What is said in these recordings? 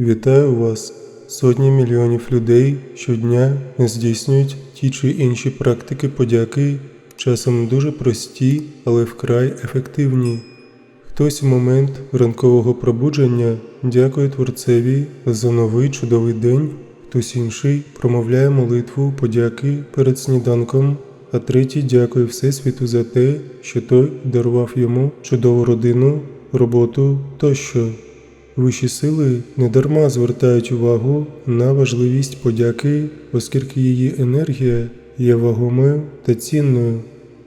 Вітаю вас! Сотні мільйонів людей щодня здійснюють ті чи інші практики подяки, часом дуже прості, але вкрай ефективні. Хтось у момент ранкового пробудження дякує Творцеві за новий чудовий день, хтось інший промовляє молитву подяки перед сніданком, а третій дякує Всесвіту за те, що той дарував йому чудову родину, роботу тощо. Вищі сили недарма звертають увагу на важливість подяки, оскільки її енергія є вагомою та цінною,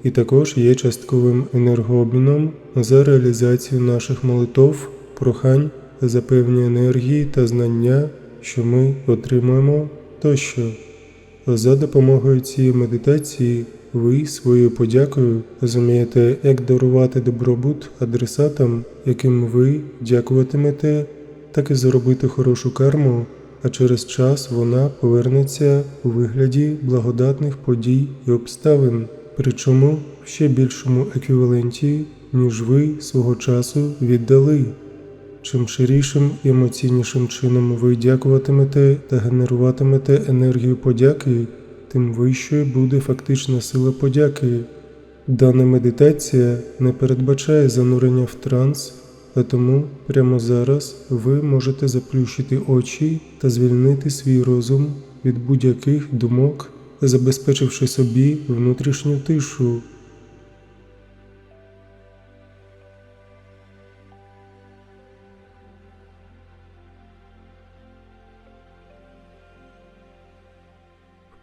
і також є частковим енергообміном за реалізацію наших молитов, прохань за певні енергії та знання, що ми отримуємо тощо. За допомогою цієї медитації ви своєю подякою зумієте як дарувати добробут адресатам, яким ви дякуватимете, так і заробити хорошу карму, а через час вона повернеться у вигляді благодатних подій і обставин, причому в ще більшому еквіваленті, ніж ви свого часу віддали. Чим ширішим і емоційнішим чином ви дякуватимете та генеруватимете енергію подяки, тим вищою буде фактична сила подяки. Дана медитація не передбачає занурення в транс, а тому прямо зараз ви можете заплющити очі та звільнити свій розум від будь-яких думок, забезпечивши собі внутрішню тишу.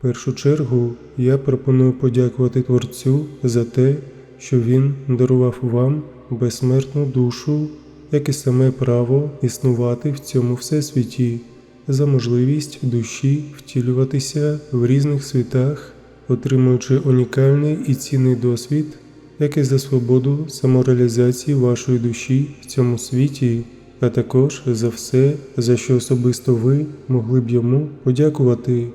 Першу чергу я пропоную подякувати Творцю за те, що Він дарував вам безсмертну душу, як і саме право існувати в цьому всесвіті, за можливість душі втілюватися в різних світах, отримуючи унікальний і цінний досвід, як і за свободу самореалізації вашої душі в цьому світі, а також за все, за що особисто ви могли б йому подякувати.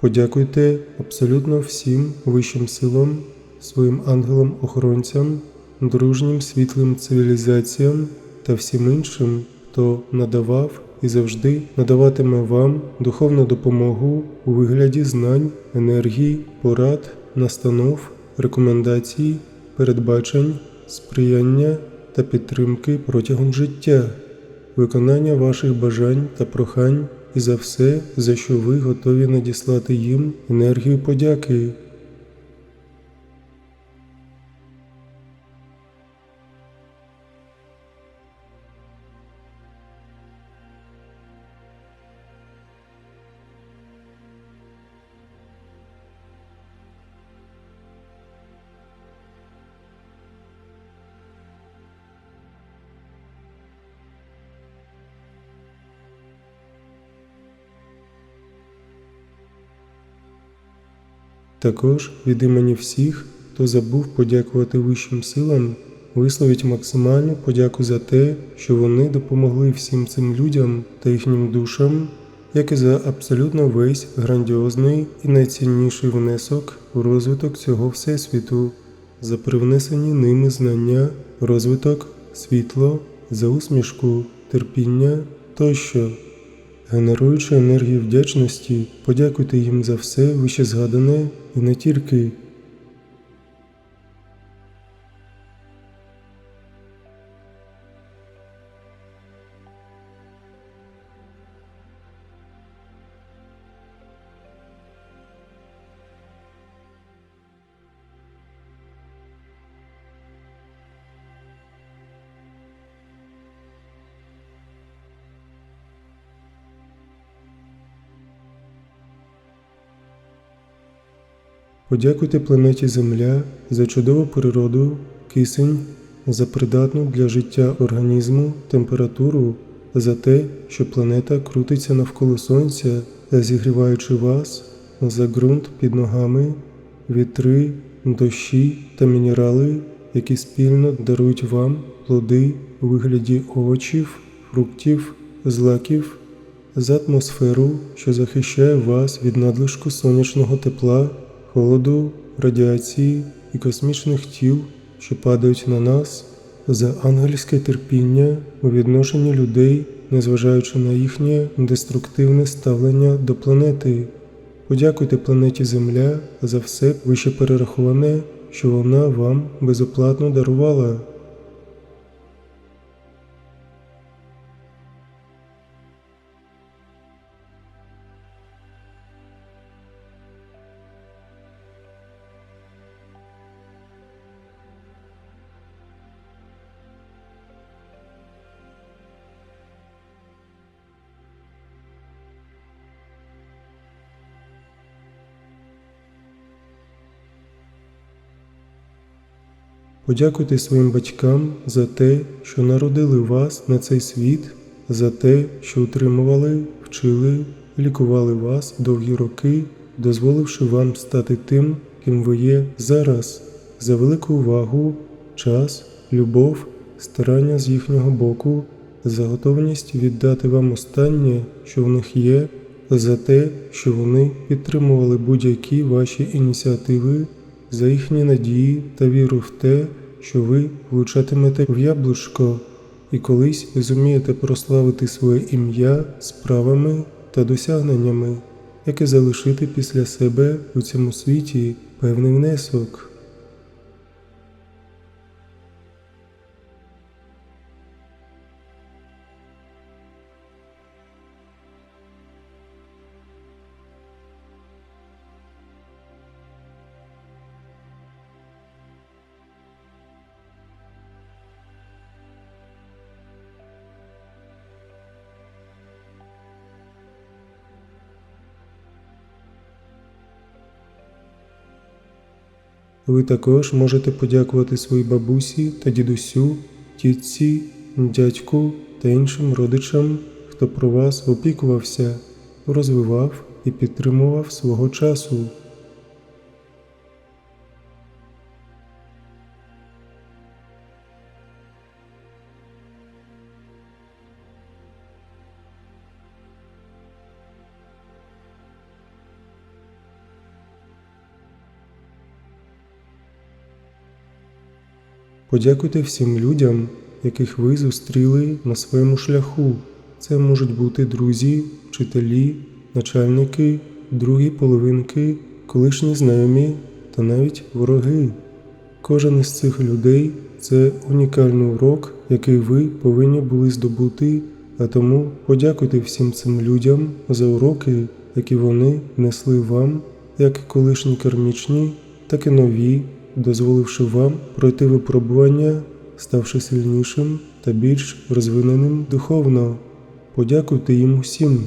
Подякуйте абсолютно всім вищим силам, своїм ангелам-охоронцям, дружнім світлим цивілізаціям та всім іншим, хто надавав і завжди надаватиме вам духовну допомогу у вигляді знань, енергії, порад, настанов, рекомендацій, передбачень, сприяння та підтримки протягом життя, виконання ваших бажань та прохань за все, за що ви готові надіслати їм енергію подяки. Також від імені всіх, хто забув подякувати вищим силам, висловіть максимальну подяку за те, що вони допомогли всім цим людям та їхнім душам, як і за абсолютно весь грандіозний і найцінніший внесок у розвиток цього всесвіту, за привнесені ними знання, розвиток, світло, за усмішку, терпіння тощо. Генеруючи енергію вдячності, подякуйте їм за все вищезгадане і не тільки. Подякуйте планеті Земля за чудову природу, кисень, за придатну для життя організму температуру, за те, що планета крутиться навколо Сонця, зігріваючи вас, за ґрунт під ногами, вітри, дощі та мінерали, які спільно дарують вам плоди у вигляді овочів, фруктів, злаків, за атмосферу, що захищає вас від надлишку сонячного тепла, холоду, радіації і космічних тіл, що падають на нас, за ангельське терпіння у відношенні людей, незважаючи на їхнє деструктивне ставлення до планети. Подякуйте планеті Земля за все вище перераховане, що вона вам безоплатно дарувала. Подякуйте своїм батькам за те, що народили вас на цей світ, за те, що утримували, вчили, лікували вас довгі роки, дозволивши вам стати тим, ким ви є зараз, за велику увагу, час, любов, старання з їхнього боку, за готовність віддати вам останнє, що в них є, за те, що вони підтримували будь-які ваші ініціативи за їхні надії та віру в те, що ви влучатимете в яблучко і колись зумієте прославити своє ім'я справами та досягненнями, яке залишити після себе у цьому світі певний внесок. Ви також можете подякувати своїй бабусі та дідусю, тітці, дядьку та іншим родичам, хто про вас опікувався, розвивав і підтримував свого часу. Подякуйте всім людям, яких ви зустріли на своєму шляху. Це можуть бути друзі, вчителі, начальники, другі половинки, колишні знайомі та навіть вороги. Кожен із цих людей це унікальний урок, який ви повинні були здобути, а тому подякуйте всім цим людям за уроки, які вони несли вам, як колишні кармічні, так і нові дозволивши вам пройти випробування, ставши сильнішим та більш розвиненим духовно. Подякуйте їм усім.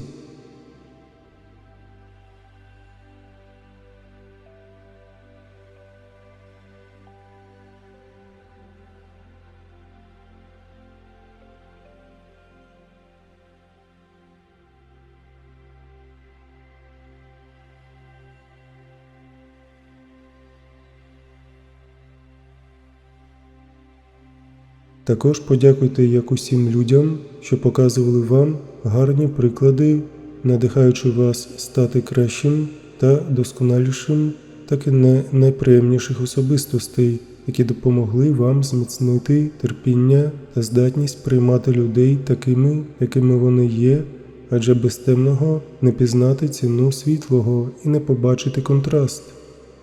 Також подякуйте як усім людям, що показували вам гарні приклади, надихаючи вас стати кращим та досконалішим, так і не найприємніших особистостей, які допомогли вам зміцнити терпіння та здатність приймати людей такими, якими вони є, адже без темного не пізнати ціну світлого і не побачити контраст.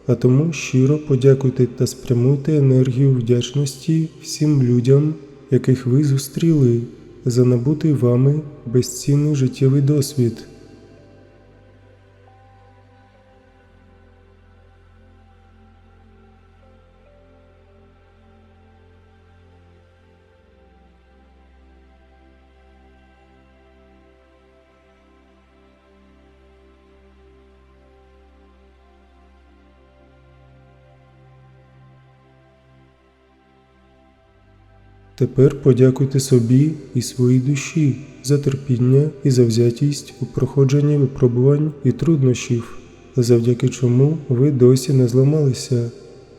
А тому щиро подякуйте та спрямуйте енергію вдячності всім людям, яких ви зустріли, за набутий вами безцінний життєвий досвід. Тепер подякуйте собі і своїй душі за терпіння і завзятість у проходженні випробувань і труднощів, завдяки чому ви досі не зламалися,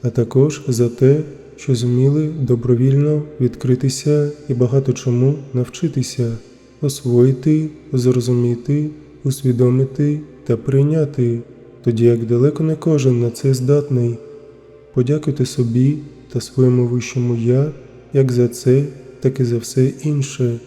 а також за те, що зуміли добровільно відкритися і багато чому навчитися, освоїти, зрозуміти, усвідомити та прийняти, тоді як далеко не кожен на це здатний. Подякуйте собі та своєму вищому Я як за це, так і за все інше.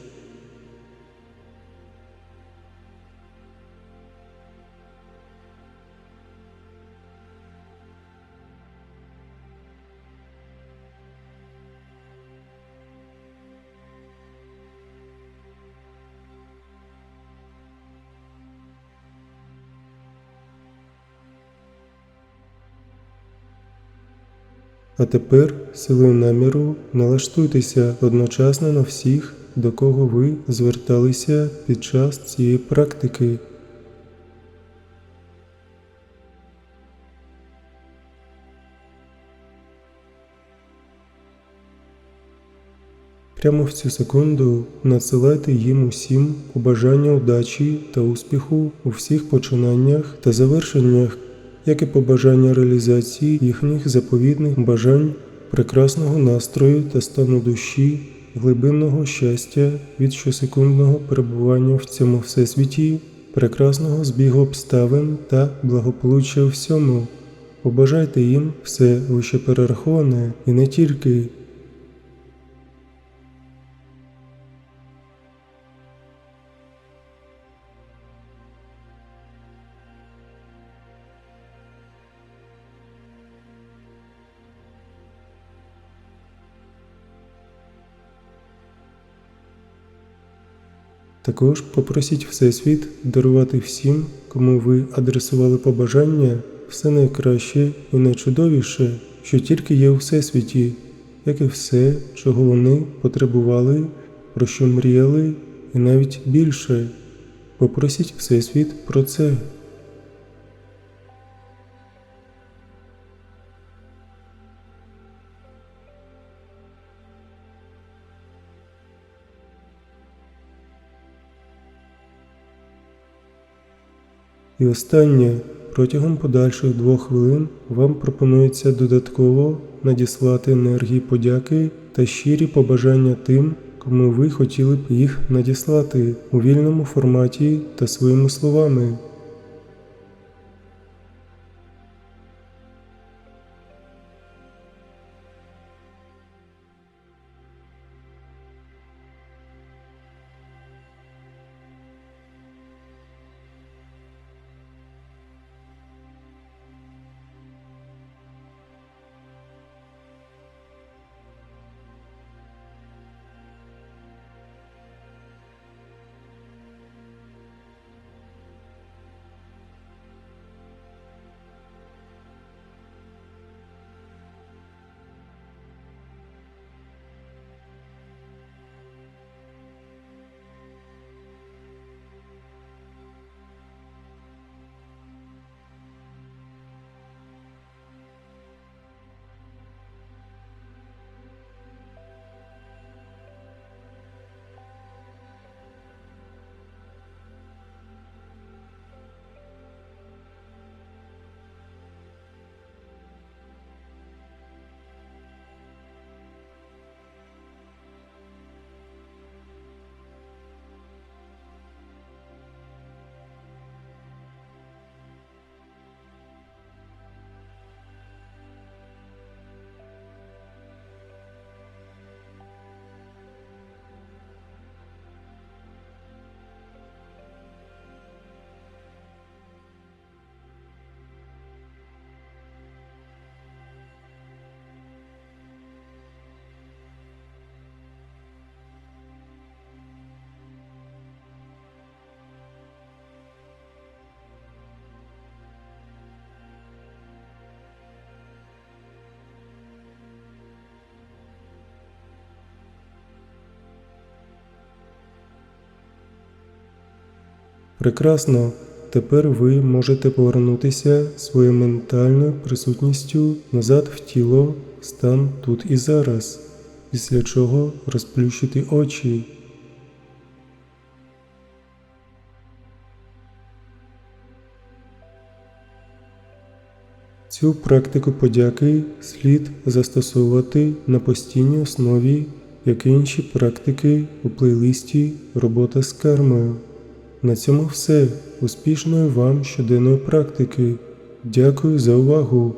А тепер силою наміру налаштуйтеся одночасно на всіх, до кого ви зверталися під час цієї практики. Прямо в цю секунду надсилайте їм усім побажання удачі та успіху у всіх починаннях та завершеннях, як і побажання реалізації їхніх заповідних бажань, прекрасного настрою та стану душі, глибинного щастя від щосекундного перебування в цьому всесвіті, прекрасного збігу обставин та благополуччя всьому. Побажайте їм все вище перераховане і не тільки. Також попросіть Всесвіт дарувати всім, кому ви адресували побажання, все найкраще і найчудовіше, що тільки є у Всесвіті, як і все, чого вони потребували, про що мріяли, і навіть більше. Попросіть Всесвіт про це. І останнє, протягом подальших двох хвилин вам пропонується додатково надіслати енергії подяки та щирі побажання тим, кому ви хотіли б їх надіслати у вільному форматі та своїми словами. Прекрасно! Тепер ви можете повернутися своєю ментальною присутністю назад в тіло, стан тут і зараз, після чого розплющити очі. Цю практику подяки слід застосовувати на постійній основі, як інші практики у плейлисті Робота з кармою. На цьому все. Успішної вам щоденної практики. Дякую за увагу.